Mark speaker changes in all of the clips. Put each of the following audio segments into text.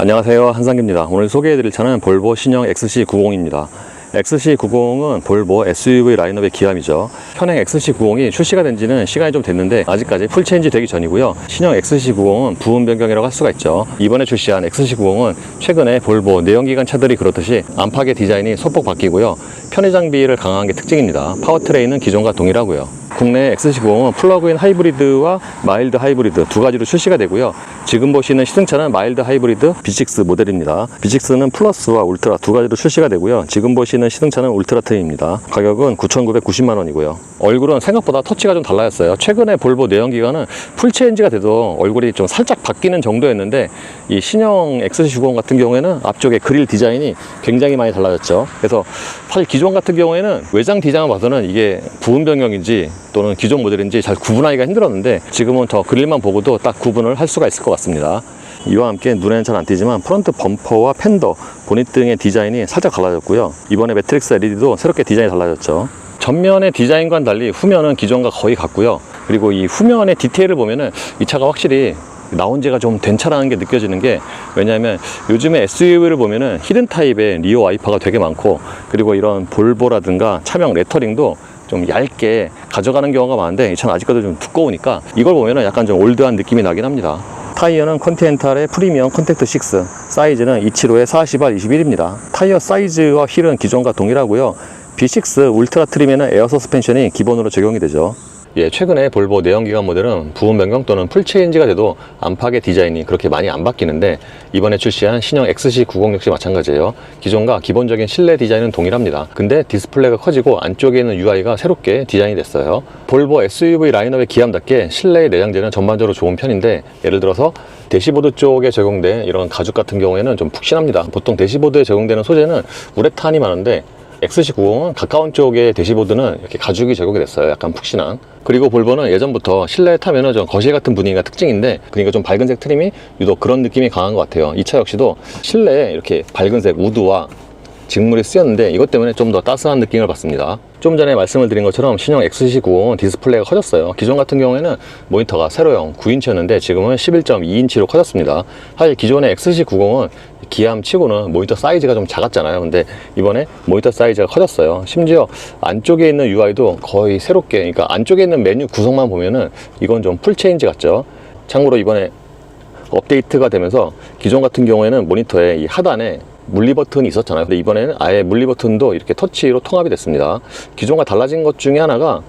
Speaker 1: 안녕하세요. 한상기입니다. 오늘 소개해드릴 차는 볼보 신형 XC90입니다. XC90은 볼보 SUV 라인업의 기함이죠. 현행 XC90이 출시가 된 지는 시간이 좀 됐는데 아직까지 풀체인지 되기 전이고요. 신형 XC90은 부분 변경이라고 할 수가 있죠. 이번에 출시한 XC90은 최근에 볼보 내연기관 차들이 그렇듯이 안팎의 디자인이 소폭 바뀌고요. 편의 장비를 강화한 게 특징입니다. 파워트레인은 기존과 동일하고요 국내 XC90은 플러그인 하이브리드와 마일드 하이브리드 두 가지로 출시가 되고요. 지금 보시는 시승차는 마일드 하이브리드 B6 모델입니다. B6는 플러스와 울트라 두 가지로 출시가 되고요. 지금 보시는 시승차는 울트라 트입니다. 가격은 9,990만 원이고요. 얼굴은 생각보다 터치가 좀 달라졌어요. 최근에 볼보 내연기관은 풀체인지가 돼도 얼굴이 좀 살짝 바뀌는 정도였는데 이 신형 XC90 같은 경우에는 앞쪽에 그릴 디자인이 굉장히 많이 달라졌죠. 그래서 사실 기존 같은 경우에는 외장 디자인을 봐서는 이게 부분 변경인지 또는 기존 모델인지 잘 구분하기가 힘들었는데 지금은 더 그릴만 보고도 딱 구분을 할 수가 있을 것 같습니다. 이와 함께 눈에는 잘 안 띄지만 프론트 범퍼와 펜더, 보닛 등의 디자인이 살짝 달라졌고요. 이번에 매트릭스 LED도 새롭게 디자인이 달라졌죠. 전면의 디자인과는 달리 후면은 기존과 거의 같고요. 그리고 이 후면의 디테일을 보면은 이 차가 확실히 나온 지가 좀 된 차라는 게 느껴지는 게 왜냐하면 요즘에 SUV를 보면은 히든 타입의 리어 와이퍼가 되게 많고 그리고 이런 볼보라든가 차명 레터링도 좀 얇게 가져가는 경우가 많은데 이 차는 아직까지 좀 두꺼우니까 이걸 보면은 약간 좀 올드한 느낌이 나긴 합니다. 타이어는 컨티넨탈의 프리미엄 컨택트 6 사이즈는 275에 40R 21입니다. 타이어 사이즈와 휠은 기존과 동일하고요. B6 울트라 트림에는 에어 서스펜션이 기본으로 적용이 되죠. 예, 최근에 볼보 내연기관 모델은 부분 변경 또는 풀체인지가 돼도 안팎의 디자인이 그렇게 많이 안 바뀌는데 이번에 출시한 신형 XC90 역시 마찬가지예요. 기존과 기본적인 실내 디자인은 동일합니다. 근데 디스플레이가 커지고 안쪽에 있는 UI가 새롭게 디자인이 됐어요. 볼보 SUV 라인업의 기함답게 실내 내장재는 전반적으로 좋은 편인데 예를 들어서 대시보드 쪽에 적용된 이런 가죽 같은 경우에는 좀 푹신합니다. 보통 대시보드에 적용되는 소재는 우레탄이 많은데 XC90은 가까운 쪽에 대시보드는 이렇게 가죽이 적용이 됐어요. 약간 푹신한. 그리고 볼보는 예전부터 실내에 타면은 좀 거실 같은 분위기가 특징인데, 그러니까 좀 밝은색 트림이 유독 그런 느낌이 강한 것 같아요. 이 차 역시도 실내에 이렇게 밝은색 우드와 직물이 쓰였는데 이것 때문에 좀 더 따스한 느낌을 받습니다. 좀 전에 말씀을 드린 것처럼 신형 XC90 디스플레이가 커졌어요. 기존 같은 경우에는 모니터가 세로형 9인치였는데 지금은 11.2인치로 커졌습니다. 사실 기존의 XC90은 기암 치고는 모니터 사이즈가 좀 작았잖아요. 근데 이번에 모니터 사이즈가 커졌어요. 심지어 안쪽에 있는 UI도 거의 새롭게, 그러니까 안쪽에 있는 메뉴 구성만 보면은 이건 좀 풀체인지 같죠. 참고로 이번에 업데이트가 되면서 기존 같은 경우에는 모니터에 이 하단에 물리 버튼이 있었잖아요. 근데 이번에는 아예 물리 버튼도 이렇게 터치로 통합이 됐습니다. 기존과 달라진 것 중에 하나가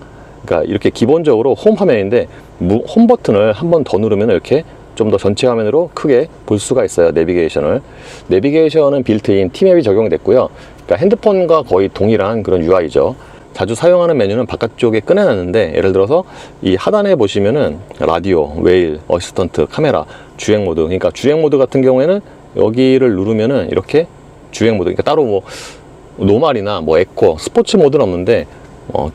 Speaker 1: 그러니까 이렇게 기본적으로 홈 화면인데 무- 홈 버튼을 한 번 더 누르면 이렇게 좀 더 전체 화면으로 크게 볼 수가 있어요. 내비게이션을. 내비게이션은 빌트인 티맵이 적용이 됐고요. 그러니까 핸드폰과 거의 동일한 그런 UI죠. 자주 사용하는 메뉴는 바깥쪽에 꺼내놨는데 예를 들어서 이 하단에 보시면은 라디오, 웨일, 어시스턴트, 카메라, 주행 모드 그러니까 주행 모드 같은 경우에는 여기를 누르면은 이렇게 주행 모드 그러니까 따로 뭐 노말이나 뭐 에코, 스포츠 모드는 없는데 어,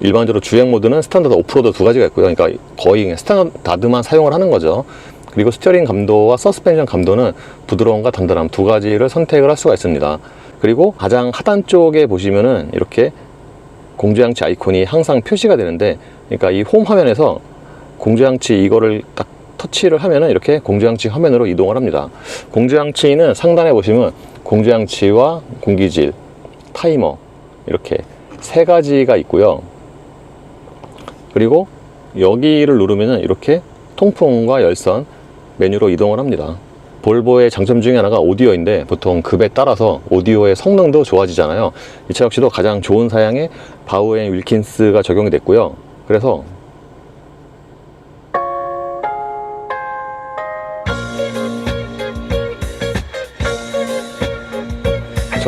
Speaker 1: 일반적으로 주행 모드는 스탠다드 오프로드 두 가지가 있고요. 그러니까 거의 스탠다드만 사용을 하는 거죠. 그리고 스티어링 감도와 서스펜션 감도는 부드러움과 단단함 두 가지를 선택을 할 수가 있습니다. 그리고 가장 하단 쪽에 보시면은 이렇게 공조장치 아이콘이 항상 표시가 되는데 그러니까 이 홈 화면에서 공조장치 이거를 딱 터치를 하면은 이렇게 공조장치 화면으로 이동을 합니다. 공조장치는 상단에 보시면 공조장치와 공기질, 타이머 이렇게 세 가지가 있고요. 그리고 여기를 누르면은 이렇게 통풍과 열선 메뉴로 이동을 합니다. 볼보의 장점 중에 하나가 오디오인데 보통 급에 따라서 오디오의 성능도 좋아지잖아요. 이 차 역시도 가장 좋은 사양의 바우앤 윌킨스가 적용이 됐고요. 그래서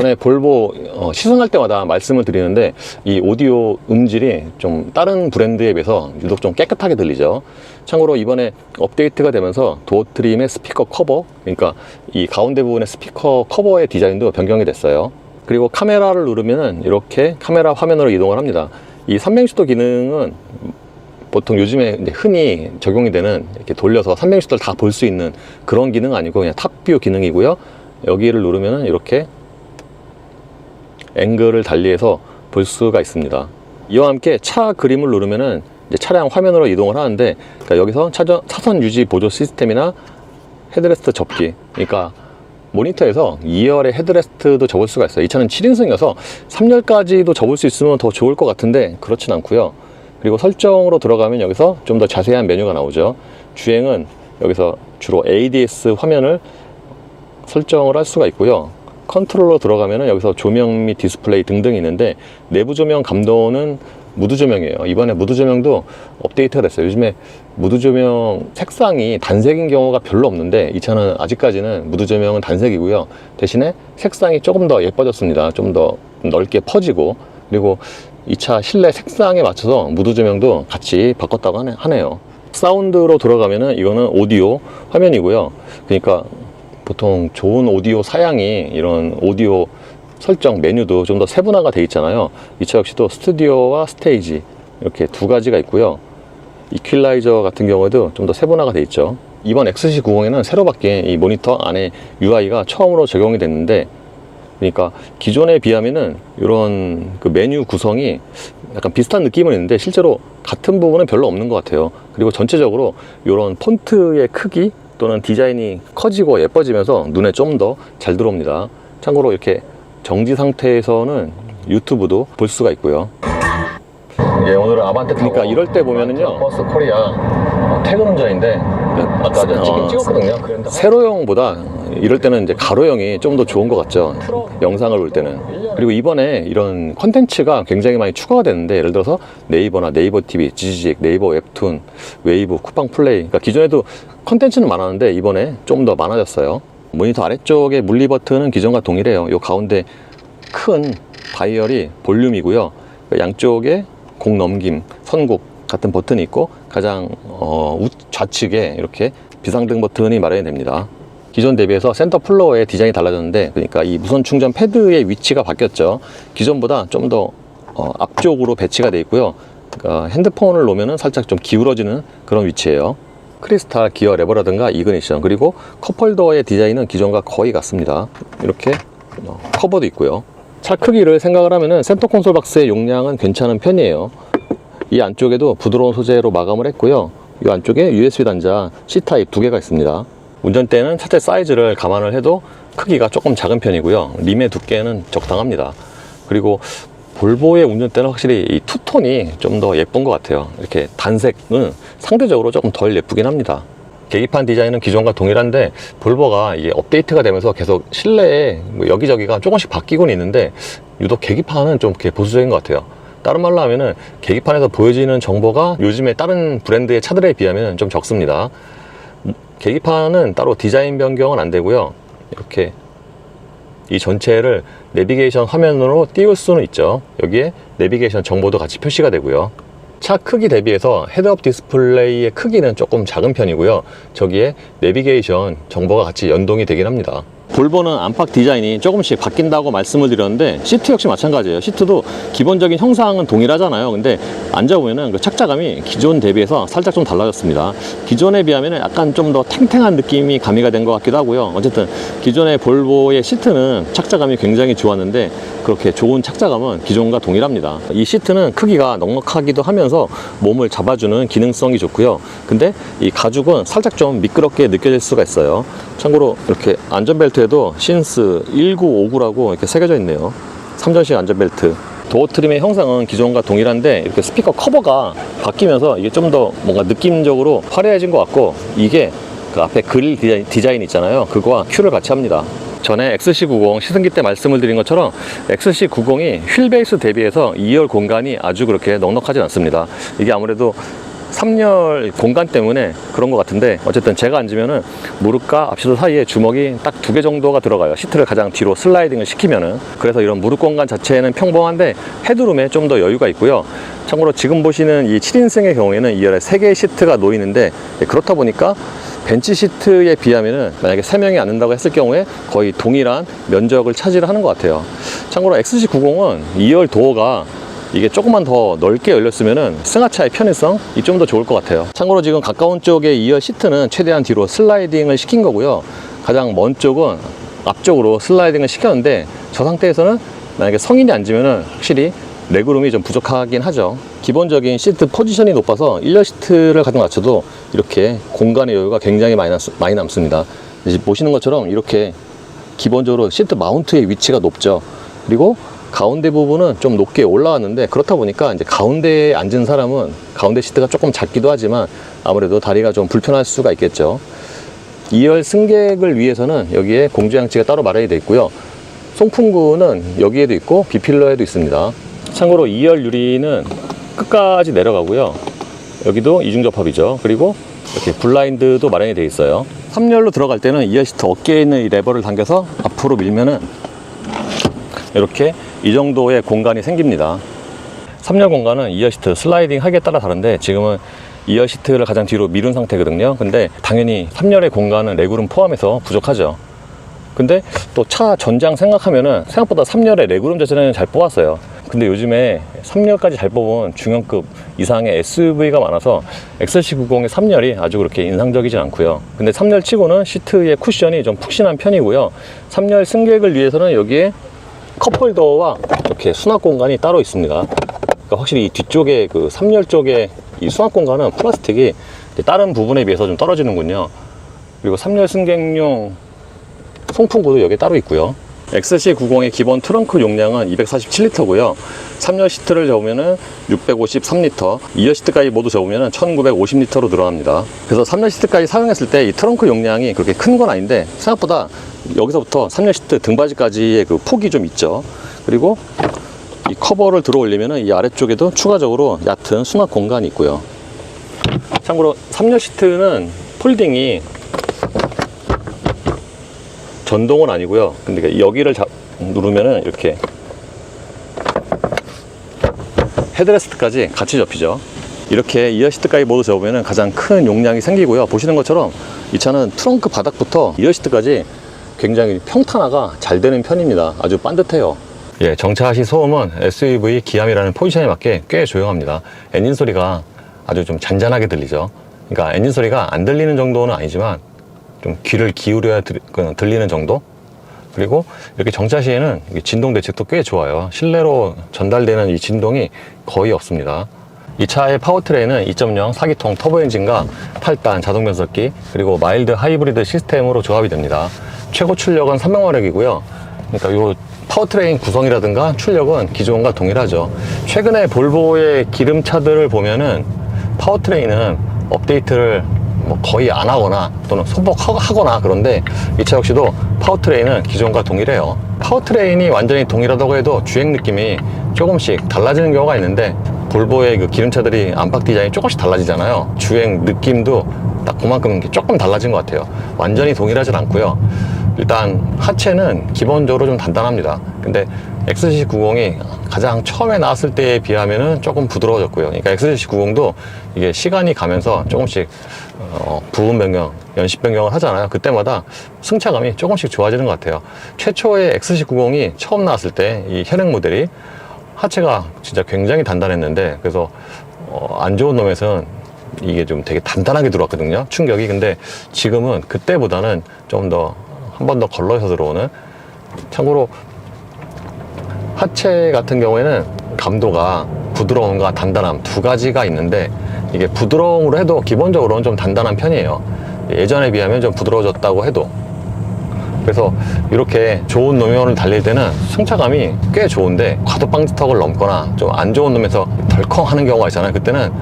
Speaker 1: 전에 볼보 어, 시승할 때마다 말씀을 드리는데 이 오디오 음질이 좀 다른 브랜드에 비해서 유독 좀 깨끗하게 들리죠. 참고로 이번에 업데이트가 되면서 도어 트림의 스피커 커버, 그러니까 이 가운데 부분의 스피커 커버의 디자인도 변경이 됐어요. 그리고 카메라를 누르면은 이렇게 카메라 화면으로 이동을 합니다. 이 360도 기능은 보통 요즘에 흔히 적용이 되는 이렇게 돌려서 360도를 다 볼 수 있는 그런 기능 은 아니고 그냥 탑뷰 기능이고요. 여기를 누르면은 이렇게 앵글을 달리해서 볼 수가 있습니다. 이와 함께 차 그림을 누르면은 차량 화면으로 이동을 하는데 그러니까 여기서 차전, 차선 유지 보조 시스템이나 헤드레스트 접기 그러니까 모니터에서 2열의 헤드레스트도 접을 수가 있어요. 이 차는 7인승이어서 3열까지도 접을 수 있으면 더 좋을 것 같은데 그렇진 않고요. 그리고 설정으로 들어가면 여기서 좀 더 자세한 메뉴가 나오죠. 주행은 여기서 주로 ADS 화면을 설정을 할 수가 있고요. 컨트롤러 들어가면은 여기서 조명 및 디스플레이 등등이 있는데 내부 조명 감도는 무드 조명이에요. 이번에 무드 조명도 업데이트가 됐어요. 요즘에 무드 조명 색상이 단색인 경우가 별로 없는데 이 차는 아직까지는 무드 조명은 단색이고요. 대신에 색상이 조금 더 예뻐졌습니다. 좀 더 넓게 퍼지고 그리고 이 차 실내 색상에 맞춰서 무드 조명도 같이 바꿨다고 하네, 하네요. 사운드로 들어가면은 이거는 오디오 화면이고요. 그러니까 보통 좋은 오디오 사양이 이런 오디오 설정 메뉴도 좀 더 세분화가 돼 있잖아요. 이 차 역시도 스튜디오와 스테이지 이렇게 두 가지가 있고요. 이퀄라이저 같은 경우에도 좀 더 세분화가 돼 있죠. 이번 XC90에는 새로 바뀐 이 모니터 안에 UI가 처음으로 적용이 됐는데 그러니까 기존에 비하면은 이런 그 메뉴 구성이 약간 비슷한 느낌은 있는데 실제로 같은 부분은 별로 없는 것 같아요. 그리고 전체적으로 이런 폰트의 크기 또는 디자인이 커지고 예뻐지면서 눈에 좀 더 잘 들어옵니다. 참고로 이렇게 정지 상태에서는 유튜브도 볼 수가 있고요. 예, 오늘은 아반떼 그러니까 이럴 때 보면은요. 버스 코리아 어, 퇴근 운전인데 아까 전 찍긴 찍었거든요. 세로형보다 이럴 때는 이제 가로형이 좀 더 좋은 것 같죠. 영상을 볼 때는. 그리고 이번에 이런 컨텐츠가 굉장히 많이 추가가 됐는데 예를 들어서 네이버나 네이버 TV, 지지직, 네이버 웹툰, 웨이브, 쿠팡 플레이. 그러니까 기존에도 컨텐츠는 많았는데 이번에 좀 더 많아졌어요. 모니터 아래쪽에 물리 버튼은 기존과 동일해요. 요 가운데 큰 다이얼이 볼륨이고요. 그 양쪽에 공 넘김, 선곡 같은 버튼이 있고 가장 어, 우- 좌측에 이렇게 비상등 버튼이 마련이 됩니다. 기존 대비해서 센터 플로어의 디자인이 달라졌는데 그러니까 이 무선 충전 패드의 위치가 바뀌었죠. 기존보다 좀더 어, 앞쪽으로 배치가 돼 있고요. 그러니까 핸드폰을 놓으면 살짝 좀 기울어지는 그런 위치예요. 크리스탈 기어 레버라든가 이그니션 그리고 컵홀더의 디자인은 기존과 거의 같습니다. 이렇게 어, 커버도 있고요. 차 크기를 생각을 하면은 센터 콘솔 박스의 용량은 괜찮은 편이에요. 이 안쪽에도 부드러운 소재로 마감을 했고요. 이 안쪽에 USB 단자 C타입 두 개가 있습니다. 운전대는 차체 사이즈를 감안을 해도 크기가 조금 작은 편이고요. 림의 두께는 적당합니다. 그리고 볼보의 운전대는 확실히 이 투톤이 좀 더 예쁜 것 같아요. 이렇게 단색은 상대적으로 조금 덜 예쁘긴 합니다. 계기판 디자인은 기존과 동일한데 볼보가 이게 업데이트가 되면서 계속 실내에 뭐 여기저기가 조금씩 바뀌곤 있는데 유독 계기판은 좀 이렇게 보수적인 것 같아요. 다른 말로 하면은 계기판에서 보여지는 정보가 요즘에 다른 브랜드의 차들에 비하면 좀 적습니다. 계기판은 따로 디자인 변경은 안 되고요. 이렇게 이 전체를 내비게이션 화면으로 띄울 수는 있죠. 여기에 내비게이션 정보도 같이 표시가 되고요. 차 크기 대비해서 헤드업 디스플레이의 크기는 조금 작은 편이고요. 저기에 내비게이션 정보가 같이 연동이 되긴 합니다. 볼보는 안팎 디자인이 조금씩 바뀐다고 말씀을 드렸는데 시트 역시 마찬가지예요. 시트도 기본적인 형상은 동일하잖아요. 근데 앉아보면은 그 착자감이 기존 대비해서 살짝 좀 달라졌습니다. 기존에 비하면 약간 좀 더 탱탱한 느낌이 가미가 된 것 같기도 하고요. 어쨌든 기존의 볼보의 시트는 착자감이 굉장히 좋았는데 그렇게 좋은 착자감은 기존과 동일합니다. 이 시트는 크기가 넉넉하기도 하면서 몸을 잡아주는 기능성이 좋고요. 근데 이 가죽은 살짝 좀 미끄럽게 느껴질 수가 있어요. 참고로 이렇게 안전벨트 에도 신스 1959라고 이렇게 새겨져 있네요. 3전식 안전벨트. 도어 트림의 형상은 기존과 동일한데 이렇게 스피커 커버가 바뀌면서 이게 좀 더 뭔가 느낌적으로 화려해진 것 같고 이게 그 앞에 그릴 디자인, 디자인 있잖아요. 그거와 큐를 같이 합니다. 전에 XC90 시승기 때 말씀을 드린 것처럼 XC90이 휠베이스 대비해서 2열 공간이 아주 그렇게 넉넉하진 않습니다. 이게 아무래도 3열 공간 때문에 그런 것 같은데 어쨌든 제가 앉으면은 무릎과 앞시도 사이에 주먹이 딱 두 개 정도가 들어가요. 시트를 가장 뒤로 슬라이딩을 시키면은 그래서 이런 무릎 공간 자체는 평범한데 헤드룸에 좀 더 여유가 있고요. 참고로 지금 보시는 이 7인승의 경우에는 2열에 3개의 시트가 놓이는데 그렇다 보니까 벤치 시트에 비하면은 만약에 3명이 앉는다고 했을 경우에 거의 동일한 면적을 차지를 하는 것 같아요. 참고로 XC90은 2열 도어가 이게 조금만 더 넓게 열렸으면은 승하차의 편의성 이 좀 더 좋을 것 같아요. 참고로 지금 가까운 쪽에 2열 시트는 최대한 뒤로 슬라이딩을 시킨 거고요. 가장 먼 쪽은 앞쪽으로 슬라이딩을 시켰는데 저 상태에서는 만약에 성인이 앉으면은 확실히 레그룸이 좀 부족하긴 하죠. 기본적인 시트 포지션이 높아서 1열 시트를 가득 낮춰도 이렇게 공간의 여유가 굉장히 많이, 많이 남습니다. 이제 보시는 것처럼 이렇게 기본적으로 시트 마운트의 위치가 높죠. 그리고 가운데 부분은 좀 높게 올라왔는데 그렇다 보니까 이제 가운데에 앉은 사람은 가운데 시트가 조금 작기도 하지만 아무래도 다리가 좀 불편할 수가 있겠죠. 2열 승객을 위해서는 여기에 공조장치가 따로 마련이 되어 있고요. 송풍구는 여기에도 있고 비필러에도 있습니다. 참고로 2열 유리는 끝까지 내려가고요. 여기도 이중 접합이죠. 그리고 이렇게 블라인드도 마련이 되어 있어요. 3열로 들어갈 때는 2열 시트 어깨에 있는 이 레버를 당겨서 앞으로 밀면은 이렇게 이 정도의 공간이 생깁니다. 3열 공간은 2열 시트 슬라이딩 하기에 따라 다른데 지금은 2열 시트를 가장 뒤로 미룬 상태거든요. 근데 당연히 3열의 공간은 레그룸 포함해서 부족하죠. 근데 또 차 전장 생각하면은 생각보다 3열의 레그룸 자체는 잘 뽑았어요. 근데 요즘에 3열까지 잘 뽑은 중형급 이상의 SUV가 많아서 XC90의 3열이 아주 그렇게 인상적이진 않고요. 근데 3열 치고는 시트의 쿠션이 좀 푹신한 편이고요. 3열 승객을 위해서는 여기에 컵홀더와 이렇게 수납 공간이 따로 있습니다. 그러니까 확실히 이 뒤쪽에 그 3열 쪽에 이 수납 공간은 플라스틱이 다른 부분에 비해서 좀 떨어지는군요. 그리고 3열 승객용 송풍구도 여기 따로 있고요. XC90의 기본 트렁크 용량은 247리터고요. 3열 시트를 재우면은 653리터, 2열 시트까지 모두 재우면은 1950리터로 늘어납니다. 그래서 3열 시트까지 사용했을 때 이 트렁크 용량이 그렇게 큰 건 아닌데 생각보다 여기서부터 3열 시트 등받이까지의 그 폭이 좀 있죠. 그리고 이 커버를 들어 올리면은 이 아래쪽에도 추가적으로 얕은 수납 공간이 있고요. 참고로 3열 시트는 폴딩이 전동은 아니고요. 근데 여기를 잡, 누르면은 이렇게 헤드레스트까지 같이 접히죠. 이렇게 이어 시트까지 모두 접으면 가장 큰 용량이 생기고요. 보시는 것처럼 이 차는 트렁크 바닥부터 이어 시트까지 굉장히 평탄화가 잘 되는 편입니다. 아주 반듯해요. 예, 정차 시 소음은 SUV 기암이라는 포지션에 맞게 꽤 조용합니다. 엔진 소리가 아주 좀 잔잔하게 들리죠. 그러니까 엔진 소리가 안 들리는 정도는 아니지만 좀 귀를 기울여야 들, 그, 들리는 정도? 그리고 이렇게 정차 시에는 진동 대책도 꽤 좋아요. 실내로 전달되는 이 진동이 거의 없습니다. 이 차의 파워트레인은 2.0 4기통 터보 엔진과 8단 자동 변속기 그리고 마일드 하이브리드 시스템으로 조합이 됩니다. 최고 출력은 300마력이고요. 그러니까 이 파워트레인 구성이라든가 출력은 기존과 동일하죠. 최근에 볼보의 기름차들을 보면은 파워트레인은 업데이트를 뭐 거의 안 하거나 또는 소복하거나 그런데 이 차 역시도 파워트레인은 기존과 동일해요. 파워트레인이 완전히 동일하다고 해도 주행 느낌이 조금씩 달라지는 경우가 있는데 볼보의 그 기름차들이 안팎 디자인이 조금씩 달라지잖아요. 주행 느낌도 딱 그만큼 조금 달라진 것 같아요. 완전히 동일하진 않고요. 일단 하체는 기본적으로 좀 단단합니다. 근데 XC90이 가장 처음에 나왔을 때에 비하면 은 조금 부드러워졌고요. 그러니까 XC90도 이게 시간이 가면서 조금씩 어, 부분 변경, 연식 변경을 하잖아요. 그때마다 승차감이 조금씩 좋아지는 것 같아요. 최초의 XC90이 처음 나왔을 때 이 현행 모델이 하체가 진짜 굉장히 단단했는데 그래서 어, 안 좋은 놈에서는 이게 좀 되게 단단하게 들어왔거든요. 충격이. 근데 지금은 그때보다는 좀 더 한 번 더 걸러서 들어오는 참고로 하체 같은 경우에는 감도가 부드러움과 단단함 두 가지가 있는데 이게 부드러움으로 해도 기본적으로는 좀 단단한 편이에요. 예전에 비하면 좀 부드러워졌다고 해도 그래서 이렇게 좋은 노면을 달릴 때는 승차감이 꽤 좋은데 과도방지턱을 넘거나 좀 안 좋은 놈에서 덜컹 하는 경우가 있잖아요. 그때는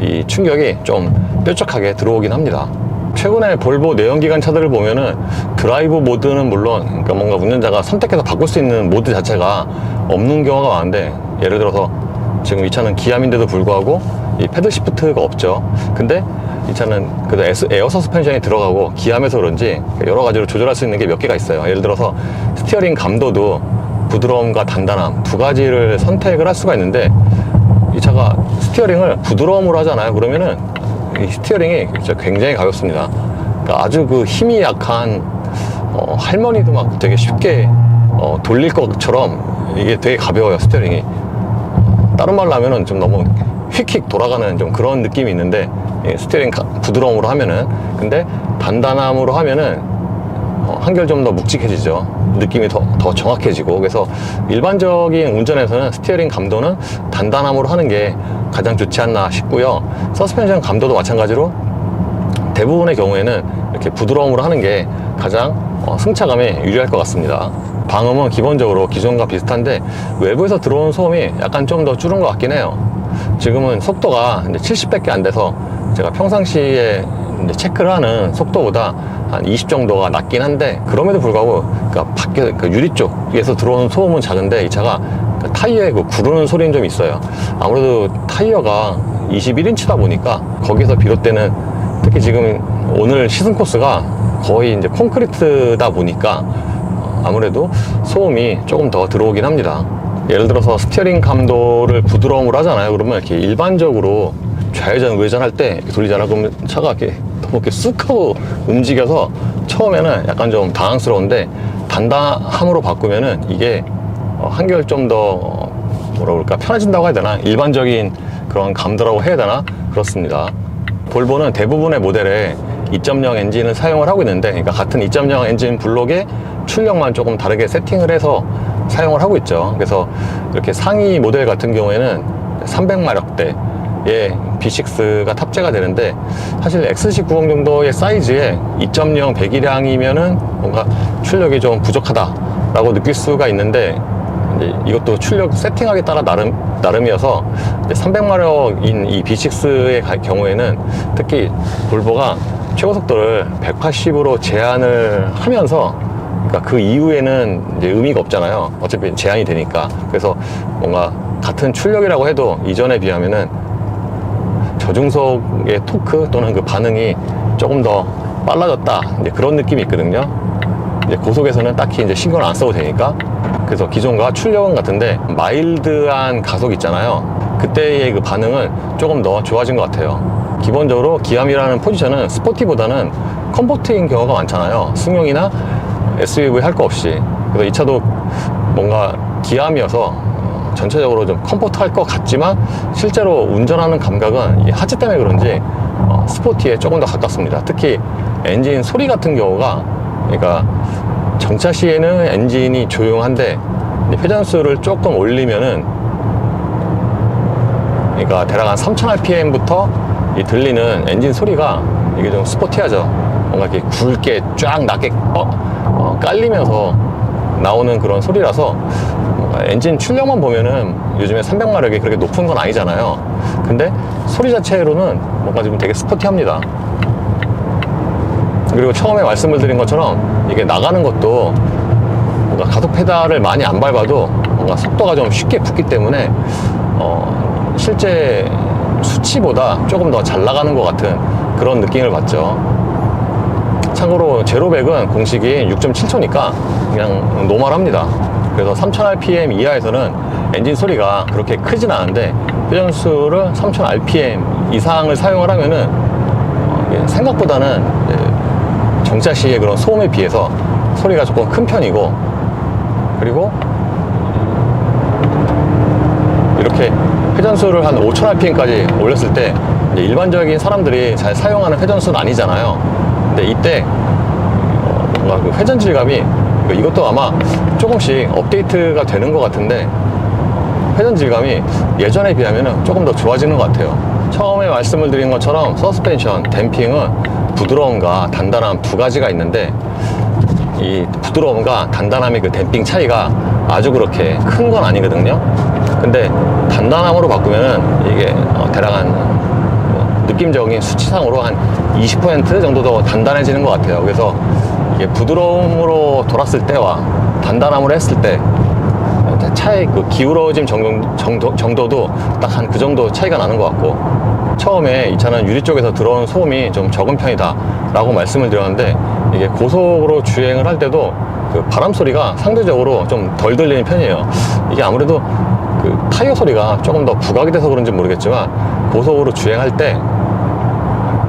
Speaker 1: 이 충격이 좀 뾰족하게 들어오긴 합니다. 최근에 볼보 내연기관 차들을 보면은 드라이브 모드는 물론 그러니까 뭔가 운전자가 선택해서 바꿀 수 있는 모드 자체가 없는 경우가 많은데 예를 들어서 지금 이 차는 기암인데도 불구하고 이 패드 시프트가 없죠. 근데 이 차는 그래도 에어 서스펜션이 들어가고 기암에서 그런지 여러 가지로 조절할 수 있는 게 몇 개가 있어요. 예를 들어서 스티어링 감도도 부드러움과 단단함 두 가지를 선택을 할 수가 있는데 이 차가 스티어링을 부드러움으로 하잖아요. 그러면은 이 스티어링이 진짜 굉장히 가볍습니다. 그러니까 아주 그 힘이 약한 어, 할머니도 막 되게 쉽게 어, 돌릴 것처럼 이게 되게 가벼워요 스티어링이. 다른 말로 하면은 좀 너무 휙휙 돌아가는 좀 그런 느낌이 있는데 이 스티어링 가- 부드러움으로 하면은 근데 단단함으로 하면은 어, 한결 좀 더 묵직해지죠. 느낌이 더, 더 정확해지고. 그래서 일반적인 운전에서는 스티어링 감도는 단단함으로 하는 게 가장 좋지 않나 싶고요. 서스펜션 감도도 마찬가지로 대부분의 경우에는 이렇게 부드러움으로 하는 게 가장 어, 승차감이 유리할 것 같습니다. 방음은 기본적으로 기존과 비슷한데 외부에서 들어온 소음이 약간 좀 더 줄은 것 같긴 해요. 지금은 속도가 이제 70밖에 안 돼서 제가 평상시에 체크를 하는 속도보다 한 20 정도가 낮긴 한데 그럼에도 불구하고 그러니까 밖에 그 유리 쪽에서 들어오는 소음은 작은데 이 차가 그 타이어에 그 구르는 소리는 좀 있어요. 아무래도 타이어가 21인치다 보니까 거기서 비롯되는 특히 지금 오늘 시승 코스가 거의 이제 콘크리트다 보니까 어, 아무래도 소음이 조금 더 들어오긴 합니다. 예를 들어서 스티어링 감도를 부드러움으로 하잖아요. 그러면 이렇게 일반적으로 좌회전 우회전 할 때 돌리잖아. 그러면 차가 이렇게 너무 이렇게 쑥 하고 움직여서 처음에는 약간 좀 당황스러운데 단단함으로 바꾸면은 이게 어, 한결 좀 더 뭐라 그럴까 편해진다고 해야 되나 일반적인 그런 감도라고 해야 되나 그렇습니다. 볼보는 대부분의 모델에 2.0 엔진을 사용을 하고 있는데 그러니까 같은 2.0 엔진 블록에 출력만 조금 다르게 세팅을 해서 사용을 하고 있죠. 그래서 이렇게 상위 모델 같은 경우에는 300마력대의 B6가 탑재가 되는데 사실 XC90 정도의 사이즈에 2.0 배기량이면은 뭔가 출력이 좀 부족하다 라고 느낄 수가 있는데 이것도 출력 세팅하기 따라 나름 나름이어서 300마력인 이 B6의 경우에는 특히 볼보가 최고 속도를 180으로 제한을 하면서 그러니까 그 이후에는 이제 의미가 없잖아요. 어차피 제한이 되니까. 그래서 뭔가 같은 출력이라고 해도 이전에 비하면은 저중속의 토크 또는 그 반응이 조금 더 빨라졌다. 이제 그런 느낌이 있거든요. 이제 고속에서는 딱히 이제 신경을 안 써도 되니까. 그래서 기존과 출력은 같은데 마일드한 가속 있잖아요. 그때의 그 반응은 조금 더 좋아진 것 같아요. 기본적으로 기암이라는 포지션은 스포티보다는 컴포트인 경우가 많잖아요. 승용이나 SUV 할 거 없이. 그래서 이 차도 뭔가 기암이어서 어, 전체적으로 좀 컴포트 할 것 같지만 실제로 운전하는 감각은 이 하체 때문에 그런지 어, 스포티에 조금 더 가깝습니다. 특히 엔진 소리 같은 경우가 그러니까 정차 시에는 엔진이 조용한데 회전수를 조금 올리면은 그러니까 대략 한 3000rpm부터 들리는 엔진 소리가 이게 좀 스포티하죠. 뭔가 이렇게 굵게 쫙 낮게 어, 어, 깔리면서 나오는 그런 소리라서 엔진 출력만 보면은 요즘에 300마력이 그렇게 높은 건 아니잖아요. 근데 소리 자체로는 뭔가 지금 되게 스포티합니다. 그리고 처음에 말씀을 드린 것처럼 이게 나가는 것도 뭔가 가속 페달을 많이 안 밟아도 뭔가 속도가 좀 쉽게 붙기 때문에 어, 실제 수치보다 조금 더 잘 나가는 것 같은 그런 느낌을 받죠. 참고로 제로백은 공식이 6.7초니까 그냥 노멀합니다. 그래서 3000rpm 이하에서는 엔진 소리가 그렇게 크진 않은데 회전수를 3000rpm 이상을 사용을 하면은 어, 생각보다는 정차 시의 그런 소음에 비해서 소리가 조금 큰 편이고 그리고 이렇게 회전수를 한 5000rpm까지 올렸을 때 일반적인 사람들이 잘 사용하는 회전수는 아니잖아요. 근데 이때 어, 뭔가 그 회전 질감이 이것도 아마 조금씩 업데이트가 되는 것 같은데 회전 질감이 예전에 비하면 조금 더 좋아지는 것 같아요. 처음에 말씀을 드린 것처럼 서스펜션, 댐핑은 부드러움과 단단함 두 가지가 있는데 이 부드러움과 단단함의 그 댐핑 차이가 아주 그렇게 큰 건 아니거든요. 근데 단단함으로 바꾸면은 이게 어, 대략 한 뭐, 느낌적인 수치상으로 한 20% 정도 더 단단해지는 것 같아요. 그래서 이게 부드러움으로 돌았을 때와 단단함으로 했을 때 차의 그 기울어짐 정도, 정도, 정도도 딱 한 그 정도 차이가 나는 것 같고 처음에 이 차는 유리 쪽에서 들어온 소음이 좀 적은 편이다 라고 말씀을 드렸는데 이게 고속으로 주행을 할 때도 그 바람 소리가 상대적으로 좀 덜 들리는 편이에요 이게 아무래도 그 타이어 소리가 조금 더 부각이 돼서 그런지 모르겠지만 고속으로 주행할 때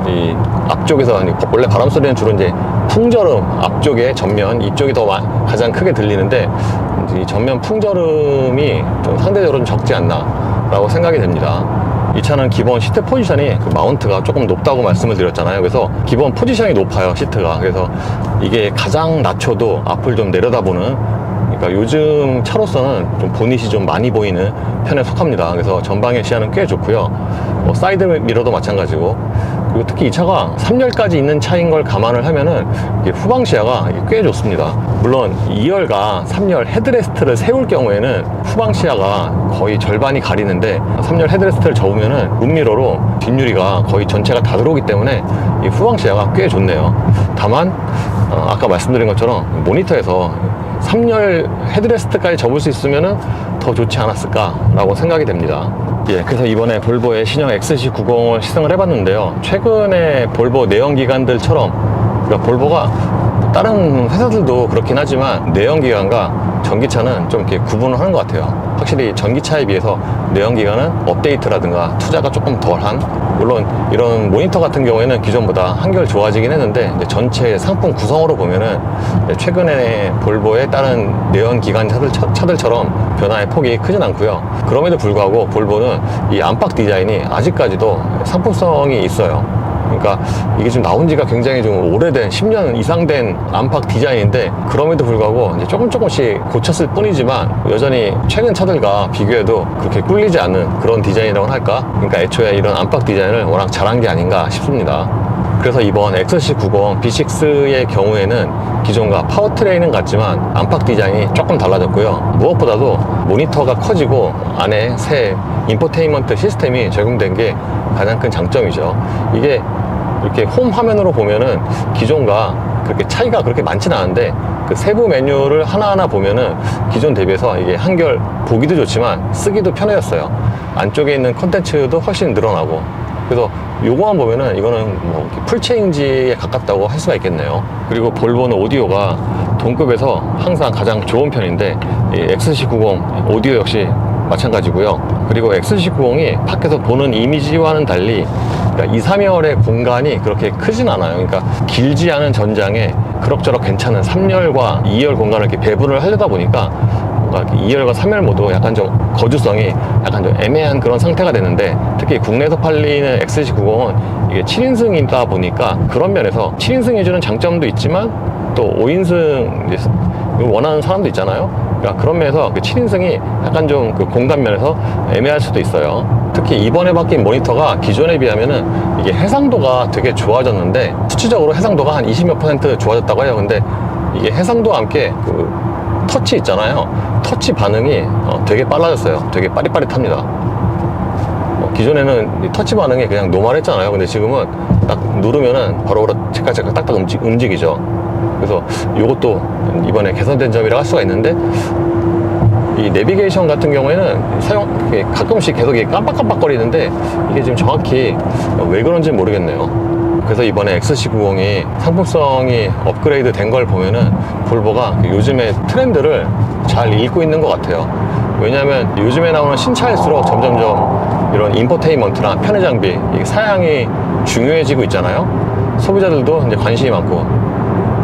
Speaker 1: 이 앞쪽에서 원래 바람 소리는 주로 이제 풍절음 앞쪽에 전면 이쪽이 더 마- 가장 크게 들리는데 이 전면 풍절음이 좀 상대적으로 좀 적지 않나라고 생각이 됩니다. 이 차는 기본 시트 포지션이 그 마운트가 조금 높다고 말씀을 드렸잖아요. 그래서 기본 포지션이 높아요 시트가. 그래서 이게 가장 낮춰도 앞을 좀 내려다보는 그러니까 요즘 차로서는 좀 보닛이 좀 많이 보이는 편에 속합니다. 그래서 전방의 시야는 꽤 좋고요. 뭐 사이드 미러도 마찬가지고 그리고 특히 이 차가 3열까지 있는 차인 걸 감안을 하면은 후방 시야가 꽤 좋습니다. 물론 2열과 3열 헤드레스트를 세울 경우에는 후방 시야가 거의 절반이 가리는데 3열 헤드레스트를 접으면은 룸미러로 뒷유리가 거의 전체가 다 들어오기 때문에 이 후방 시야가 꽤 좋네요. 다만 어, 아까 말씀드린 것처럼 모니터에서 3열 헤드레스트까지 접을 수 있으면 더 좋지 않았을까라고 생각이 됩니다. 예, 그래서 이번에 볼보의 신형 XC90을 시승을 해봤는데요. 최근에 볼보 내연기관들처럼, 그러니까 볼보가 다른 회사들도 그렇긴 하지만 내연기관과 전기차는 좀 이렇게 구분을 하는 것 같아요. 확실히 전기차에 비해서 내연기관은 업데이트라든가 투자가 조금 덜한 물론 이런 모니터 같은 경우에는 기존보다 한결 좋아지긴 했는데 전체 상품 구성으로 보면은 최근에 볼보의 다른 내연기관 차들, 차- 차들 처럼 변화의 폭이 크진 않고요. 그럼에도 불구하고 볼보는 이 안팎 디자인이 아직까지도 상품성이 있어요. 그러니까 이게 지금 나온 지가 굉장히 좀 오래된 10년 이상 된 안팎 디자인인데 그럼에도 불구하고 이제 조금 조금씩 고쳤을 뿐이지만 여전히 최근 차들과 비교해도 그렇게 꿀리지 않는 그런 디자인이라고 할까? 그러니까 애초에 이런 안팎 디자인을 워낙 잘한 게 아닌가 싶습니다. 그래서 이번 XC90 B6의 경우에는 기존과 파워트레인은 같지만 안팎 디자인이 조금 달라졌고요. 무엇보다도 모니터가 커지고 안에 새 인포테인먼트 시스템이 적용된 게 가장 큰 장점이죠. 이게 이렇게 홈 화면으로 보면은 기존과 그렇게 차이가 그렇게 많지는 않은데 그 세부 메뉴를 하나하나 보면은 기존 대비해서 이게 한결 보기도 좋지만 쓰기도 편해졌어요. 안쪽에 있는 컨텐츠도 훨씬 늘어나고 그래서 요거만 보면은 이거는 뭐 풀체인지에 가깝다고 할 수가 있겠네요. 그리고 볼보는 오디오가 동급에서 항상 가장 좋은 편인데 이 XC90 오디오 역시 마찬가지고요. 그리고 XC90이 밖에서 보는 이미지와는 달리 그러니까 2, 3열의 공간이 그렇게 크진 않아요. 그러니까 길지 않은 전장에 그럭저럭 괜찮은 3열과 2열 공간을 이렇게 배분을 하려다 보니까 뭔가 2열과 3열 모두 약간 좀 거주성이 약간 좀 애매한 그런 상태가 되는데 특히 국내에서 팔리는 XC90은 이게 7인승이다 보니까 그런 면에서 7인승이 주는 장점도 있지만 또 5인승 이제 원하는 사람도 있잖아요. 그러니까 그런 면에서 그 7인승이 약간 좀 그 공간 면에서 애매할 수도 있어요. 특히 이번에 바뀐 모니터가 기존에 비하면은 이게 해상도가 되게 좋아졌는데 수치적으로 해상도가 한 20몇 퍼센트 좋아졌다고 해요. 근데 이게 해상도와 함께 그 터치 있잖아요. 터치 반응이 어, 되게 빨라졌어요. 되게 빠릿빠릿합니다. 어, 기존에는 이 터치 반응이 그냥 노멀했잖아요. 근데 지금은 딱 누르면은 바로 체크체크 딱딱 움직, 움직이죠. 그래서 이것도 이번에 개선된 점이라 할 수가 있는데 이 내비게이션 같은 경우에는 사용 가끔씩 계속 깜빡깜빡거리는데 이게 지금 정확히 왜 그런지 모르겠네요. 그래서 이번에 XC90이 상품성이 업그레이드 된 걸 보면은 볼보가 요즘의 트렌드를 잘 읽고 있는 것 같아요. 왜냐하면 요즘에 나오는 신차일수록 점점점 이런 인포테인먼트나 편의 장비, 이 사양이 중요해지고 있잖아요. 소비자들도 이제 관심이 많고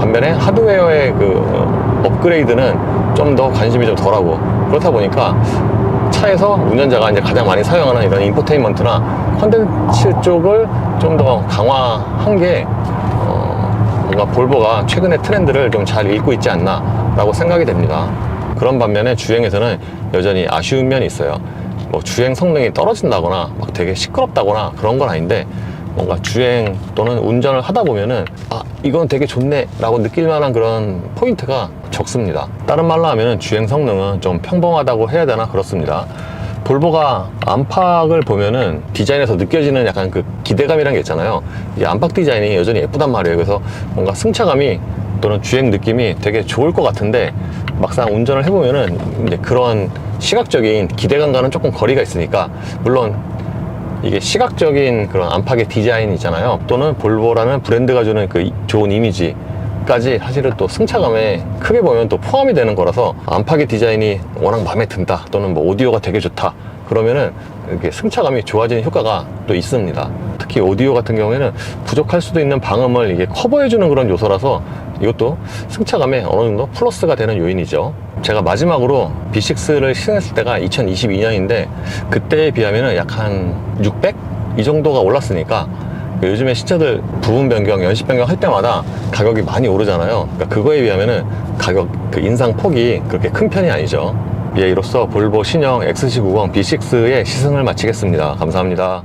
Speaker 1: 반면에 하드웨어의 그 업그레이드는 좀 더 관심이 좀 덜하고 그렇다 보니까 차에서 운전자가 이제 가장 많이 사용하는 이런 인포테인먼트나 컨텐츠 쪽을 좀 더 강화한 게 어, 뭔가 볼보가 최근의 트렌드를 좀 잘 읽고 있지 않나라고 생각이 됩니다. 그런 반면에 주행에서는 여전히 아쉬운 면이 있어요. 뭐 주행 성능이 떨어진다거나 막 되게 시끄럽다거나 그런 건 아닌데 뭔가 주행 또는 운전을 하다 보면은 아 이건 되게 좋네 라고 느낄 만한 그런 포인트가 적습니다. 다른 말로 하면 주행 성능은 좀 평범하다고 해야 되나? 그렇습니다. 볼보가 안팎을 보면은 디자인에서 느껴지는 약간 그 기대감이란 게 있잖아요. 이 안팎 디자인이 여전히 예쁘단 말이에요. 그래서 뭔가 승차감이 또는 주행 느낌이 되게 좋을 것 같은데 막상 운전을 해보면은 이제 그런 시각적인 기대감과는 조금 거리가 있으니까 물론 이게 시각적인 그런 안팎의 디자인이잖아요. 또는 볼보라는 브랜드가 주는 그 이- 좋은 이미지 까지 사실은 또 승차감에 크게 보면 또 포함이 되는 거라서 안팎의 디자인이 워낙 마음에 든다. 또는 뭐 오디오가 되게 좋다. 그러면은 이게 승차감이 좋아지는 효과가 또 있습니다. 특히 오디오 같은 경우에는 부족할 수도 있는 방음을 이게 커버해주는 그런 요소라서 이것도 승차감에 어느 정도 플러스가 되는 요인이죠. 제가 마지막으로 B6를 시승했을 때가 2022년인데 그때에 비하면 약 한 600? 이 정도가 올랐으니까 그 요즘에 신차들 부분 변경, 연식 변경 할 때마다 가격이 많이 오르잖아요. 그러니까 그거에 비하면은 가격 그 인상 폭이 그렇게 큰 편이 아니죠. 예, 이로써 볼보 신형 XC90 B6의 시승을 마치겠습니다. 감사합니다.